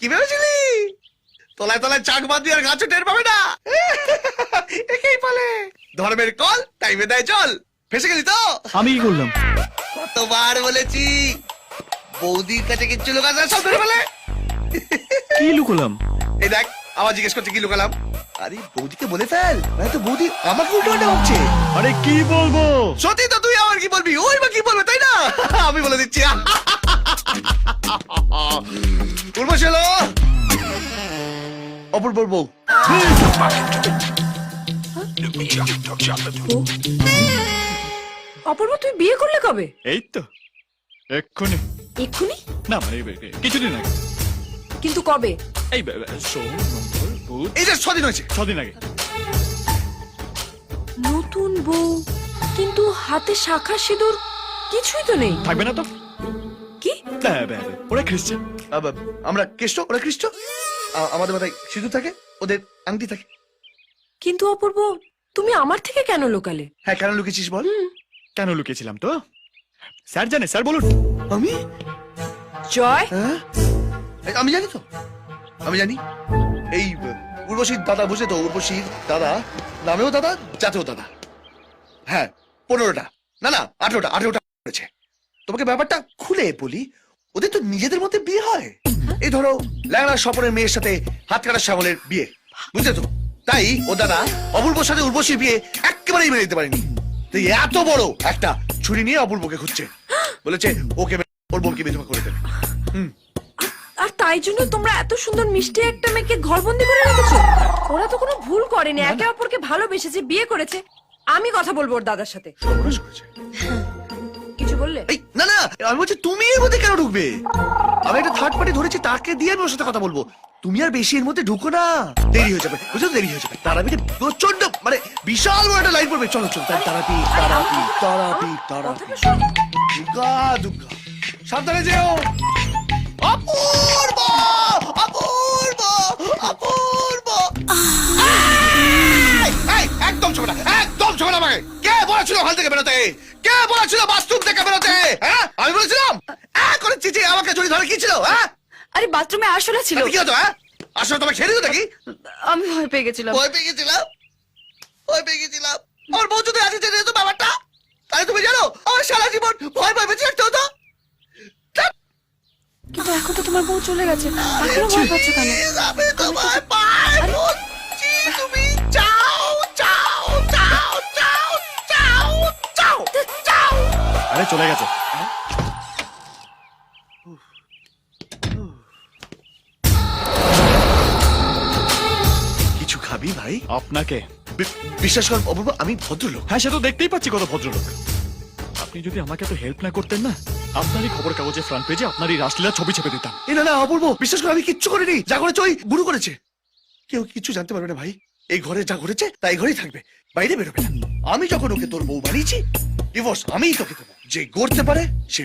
কি ভেবেছিলি? তলায় তলায় চাক বাঁধবি আর গাছও টের পাবে না। একেই বলে। ধর্মের কল টাইমে দেয় চল ফেসে গেলি তো? আমি কি করলাম। কতবার বলেছি? বৌদির কাছে কিচ্ছু লোক আছে সব ধরে ফেলে। কি লুকোলাম? এই দেখ আবার জিজ্ঞেস করছে কি লুকালাম? আরে বৌদিকে বলে ফেল। মানে তো বৌদি আমাকে উল্টো উল্টো ভাবছে আরে কি বলব? সত্যি তো তুই আমার কি বলবি? ওই বা কি বলবে তাই না? আমি বলে দিচ্ছি। উর্বশী হলো অপূর্বর বউ। অপূর্ব তুই বিয়ে করলে কবে? এই তো। এক্ষুনি। এক্ষুনি? না মানে এই- কিছুদিন আগে। কিন্তু কবে? এই সোম মঙ্গল বুধ। এই যে স্বাধীন হয়েছে। ছদিন আগে। নতুন বউ কিন্তু হাতে শাখা সিঁদুর কিছুই তো নেই। থাকবে না তো? ওরা খ্রিস্টান। আমরা খ্রিস্ট ওরা খ্রিস্ট। আমাদের মাথায় সিঁদুর থাকে ওদের আংটি থাকে। কিন্তু অপূর্ব তুমি আমার থেকে কেন লোকালে? হ্যাঁ কেন লুকিয়েছিস বল? কেন লুকিয়েছিলাম তো? স্যার জানে স্যার বলুন। আমি? জয়। হ্যাঁ? আমি জানি তো। আমি জানি। এই উর্বশীর দাদা বুঝলে তো উর্বশীর দাদা নামেও দাদা জাতেও দাদা। হ্যাঁ পনেরোটা। না না আঠেরোটা আঠেরোটা করেছে। তোমাকে ব্যাপারটা খুলে বলি ওদের তো নিজেদের মধ্যে বিয়ে হয়। এই ধরো ল্যাংড়া স্বপনের মেয়ের সাথে হাত কাটা শ্যামলের বিয়ে। বুঝলে তো? তাই ও দাদা অপূর্বর সাথে উর্বশীর বিয়ে একেবারেই মেনে দিতে পারেনি। তাই এত বড় একটা ছুরি নিয়ে অপূর্বকে খুঁজছে। বলেছে ওকে ওর বোনকে বিধবা করে দেবে। আর তাই জন্য তোমরা এত সুন্দর মিষ্টি একটা মেয়েকে ঘরবন্দি করে রেখেছো? ওরা তো কোনো ভুল করেনি। একে অপরকে ভালোবেসেছে বিয়ে করেছে আমি কথা বলব ওর দাদার সাথে। সর্বনাশ করেছে। কিছু বললে? এই না না আমি বলছি তুমি এর মধ্যে কেন ঢুকবে? আমি একটা থার্ড পার্টি ধরেছি তাকে দিয়ে আমি ওর সাথে কথা বলব। তুমি আর বেশি এর মধ্যে ঢুকো না। দেরি হয়ে যাবে বুঝলো দেরি হয়ে যাবে। তারাপীঠে প্রচণ্ড মানে বিশাল বড় একটা লাইন পড়বে। চলো চলো তাই তারাপি তারাপি তারাপি তারাপীঠ কথাটা শোন। দুর্গা দুর্গা সাবধানে যেও। অপূর্ব! কে বলেছিল হল থেকে বেরোতে? কে বলেছিল বাথরুম থেকে বেরোতে? হ্যাঁ? আমি বলেছিলাম? এক করে চিচি আমাকে জড়ি ধরে কি ছিল হ্যাঁ? আরে বাথরুমে আসলে ছিল। কি হতো হ্যাঁ? আসলে তোমাকে ছেড়ে দিত নাকি? আমি ভয় পেয়ে গেছিলাম। ভয় পেয়ে গেছিলাম? ভয় পেয়ে গেছিলাম। আমার বউ যদি আছে ছেড়ে দিত ব্যাপারটা তাহলে তুমি জানো আমার সারা জীবন ভয় ভয় বেঁচে থাকতে হতো। কিন্তু এখন তো তোমার বউ চলে গেছে। এখনও ভয় পাচ্ছ কেন? আমি তোমার পায়ে আরে চলে গেছে। কিছু খাবি ভাই? আপনাকে? বি- বিশ্বাস কর অপূর্ব আমি ভদ্রলোক। হ্যাঁ সে তো দেখতেই পাচ্ছি কত ভদ্রলোক। আপনি যদি আমাকে তো হেল্প না করতেন না আপনারই খবর কাগজে ফ্রন্ট পেজে আপনারই রাসলীলা ছবি চেপে দিতাম। এ না না অপূর্ব বিশ্বাস কর আমি কিচ্ছু করিনি। যা করেছে ওই গুরু করেছে। কেউ কিছু জানতে পারবে না ভাই। এই ঘরে যা ঘটেছে তাই ঘরেই থাকবে। বাইরে বেরোবে না। আমি যখন ওকে তোর বউ বানিয়েছি ডিভোর্স আমিই তোকে দেবো। যে গড়তে পারে সে